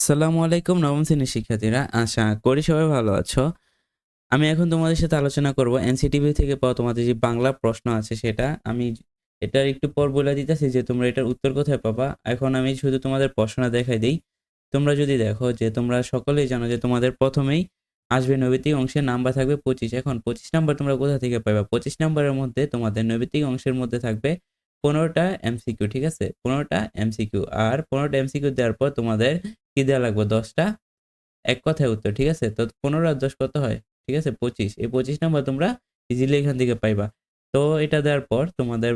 আসসালামু আলাইকুম, নবম শ্রেণির শিক্ষার্থীরা। আশা করি সবাই ভালো আছো। আমি এখন তোমাদের সাথে আলোচনা করব এনসিটিভি থেকে পাওয়া তোমাদের যে বাংলা প্রশ্ন আছে সেটা। আমি এটার একটু পর বলে দিতেছি যে তোমরা এটার উত্তর কোথায় পাবা। এখন আমি শুধু তোমাদের প্রশ্নটা দেখাই দিই। তোমরা যদি দেখো যে তোমরা সকলেই জানো যে তোমাদের প্রথমেই আসবে নৈবিত্তিক অংশের নাম্বার থাকবে পঁচিশ। এখন পঁচিশ নাম্বার তোমরা কোথা থেকে পাবা পঁচিশ নাম্বারের মধ্যে তোমাদের নৈবিত্তিক অংশের মধ্যে থাকবে পনেরোটা এমসিকিউ ঠিক আছে? পনেরোটা এমসিকিউ আর পনেরোটা এমসিকিউ দেওয়ার পর তোমাদের কি দেওয়া লাগবে? দশটা? এক কথায় উত্তর, ঠিক আছে? তো পনেরো আর দশ কত হয়? ঠিক আছে? পঁচিশ। এই পঁচিশ নাম্বার তোমরা ইজিলি এখান থেকে পাইবা। তো এটা দেওয়ার পর তোমাদের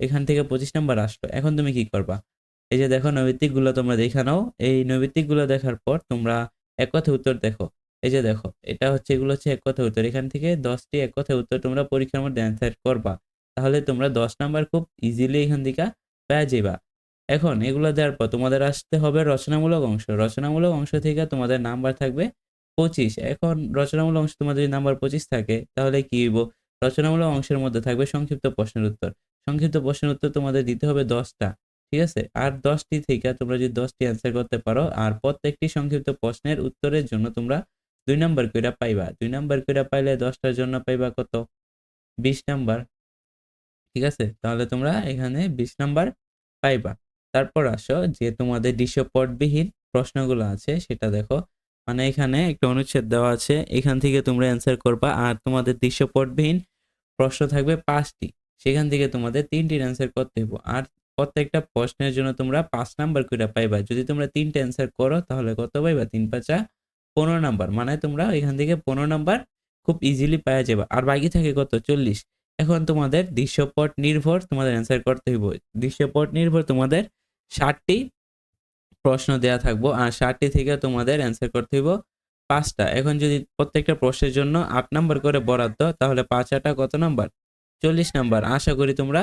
এখান থেকে পঁচিশ নাম্বার আসলো। এখন তুমি কি করবা? এই যে দেখো নৈবিত্তিকগুলো তোমরা দেখে নাও। এই নৈবিত্তিকগুলো দেখার পর তোমরা এক কথায় উত্তর দেখো। এই যে দেখো, এটা হচ্ছে, এগুলো হচ্ছে এক কথায় উত্তর। এখান থেকে দশটি এক কথায় উত্তর তোমরা পরীক্ষার মধ্যে অ্যান্সার করবা। তাহলে তোমরা দশ নাম্বার খুব ইজিলি এখান থেকে পেয়ে যাবা এখন এগুলো দেওয়ার পর তোমাদের আসতে হবে রচনামূলক অংশ। রচনামূলক অংশ থেকে তোমাদের নাম্বার থাকবে পঁচিশ। এখন রচনামূলক অংশ তোমাদের যদি নাম্বার পঁচিশ থাকে, তাহলে কি হইব? রচনামূলক অংশের মধ্যে থাকবে সংক্ষিপ্ত প্রশ্নের উত্তর। সংক্ষিপ্ত প্রশ্নের উত্তর তোমাদের দিতে হবে দশটা, ঠিক আছে? আর দশটি থেকে তোমরা যদি দশটি অ্যান্সার করতে পারো, আর প্রত্যেকটি সংক্ষিপ্ত প্রশ্নের উত্তরের জন্য তোমরা দুই নাম্বার কইরা পাইবা। দুই নাম্বার কইরা পাইলে দশটার জন্য পাইবা কত? বিশ নাম্বার। ঠিক আছে? তাহলে তোমরা এখানে বিশ নাম্বার পাইবা। তারপর আসো যে তোমাদের দৃশ্যপটবিহীন প্রশ্নগুলো আছে, সেটা দেখো। মানে এখানে একটা অনুচ্ছেদ দেওয়া আছে, এখান থেকে তোমরা অ্যান্সার করবা। আর তোমাদের দৃশ্যপটবিহীন প্রশ্ন থাকবে পাঁচটি। সেখান থেকে তোমাদের তিনটির অ্যান্সার করতে হবে আর প্রত্যেকটা প্রশ্নের জন্য তোমরা পাঁচ নাম্বার করে পাইবা। যদি তোমরা তিনটে অ্যান্সার করো, তাহলে কত পাইবা? তিন পাঁচা পনেরো নাম্বার। মানে তোমরা এখান থেকে পনেরো নাম্বার খুব ইজিলি পাওয়া যাবে আর বাকি থাকে কত? চল্লিশ। এখন তোমাদের দৃশ্যপট নির্ভর তোমাদের অ্যান্সার করতে হইব। দৃশ্যপট নির্ভর তোমাদের ষাটটি প্রশ্ন দেয়া থাকব, আর ষাটটি থেকে তোমাদের অ্যান্সার করতে হইব পাঁচটা। এখন যদি প্রত্যেকটা প্রশ্নের জন্য আট নাম্বার করে বরাদ্দ, তাহলে পাঁচ আটা কত নাম্বার? চল্লিশ নাম্বার। আশা করি তোমরা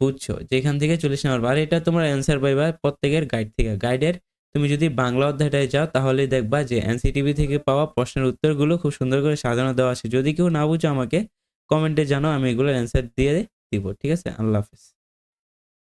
বুঝছ। যেখান থেকে চল্লিশ নাম্বার, আর এটা তোমরা অ্যান্সার পাইবা প্রত্যেকের গাইড থেকে। গাইডের তুমি যদি বাংলা অধ্যায়টায় যাও তাহলে দেখবা যে এনসিটিভি থেকে পাওয়া প্রশ্নের উত্তরগুলো খুব সুন্দর করে সাজানো দেওয়া আছে। যদি কেউ না বুঝো আমাকে কমেন্টে জানো আমি এগুলোর অ্যান্সার দিয়ে দিব ঠিক আছে? আল্লাহ হাফিজ।